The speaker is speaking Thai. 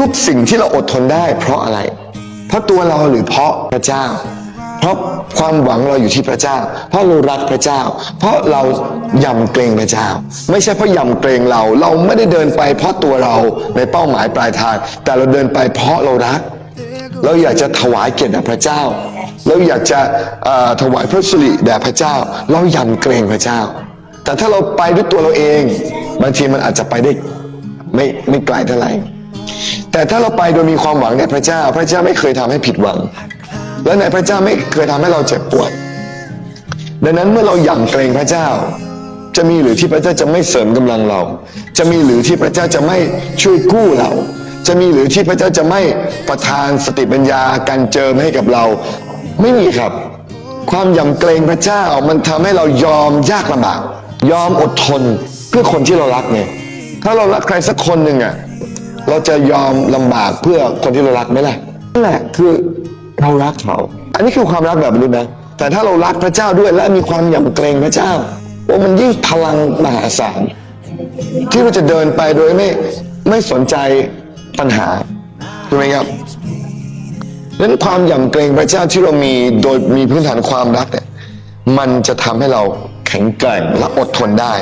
ทุกสิ่งที่เราอดทนได้ เพราะอะไร เพราะตัวเราหรือเพราะพระเจ้า เพราะความหวังเราอยู่ที่พระเจ้า เพราะเรารักพระเจ้า เพราะเรายำเกรงพระเจ้า ไม่ใช่เพราะยำเกรงเรา เราไม่ได้เดินไป เพราะตัวเราในเป้าหมายปลายทาง แต่เราเดินไปเพราะเรารัก เราอยากจะถวายเกียรติแด่พระเจ้า เราอยากจะถวายพระสิริแด่พระเจ้า เรายำเกรงพระเจ้า แต่ถ้าเราไปด้วยตัวเราเองบางทีมันอาจจะไปได้ไม่ไม่ไกลเท่าไหร่ แต่ถ้าเราไปโดยมีความหวังในพระเจ้า พระเจ้าไม่เคยทำให้ผิดหวัง และในพระเจ้าไม่เคยทำให้เราเจ็บปวดดังนั้นเมื่อเราหยั่งเกรงพระเจ้า จะมีหรือที่พระเจ้าจะไม่เสริมกำลังเรา จะมีหรือที่พระเจ้าจะไม่ช่วยกู้เรา จะมีหรือที่พระเจ้าจะไม่ประทานสติปัญญาการเจิมให้กับเรา ไม่มีครับ ความยำเกรงพระเจ้ามันทำให้เรายอมยากลำบากยอมอดทนเพื่อคนที่เรารักเนี่ยถ้าเรารักใครสักคนหนึ่งอะ เราจะยอมลำบากเพื่อคนที่เรารักไหมล่ะนั่นแหละคือเรารักเขา อันนี้คือความรักแบบมนุษย์นะ แต่ถ้าเรารักพระเจ้าด้วยและมีความยำเกรงพระเจ้าโอ้มันยิ่งพลังมหาศาลที่เราจะเดินไปโดยไม่ไม่สนใจปัญหาถูกไหมครับนั้นความหยั่งเกรงพระเจ้าที่เรามีโดยมีพื้นฐานความรักเนี่ยมันจะทำให้เราแข็งแกร่งและอดทนได้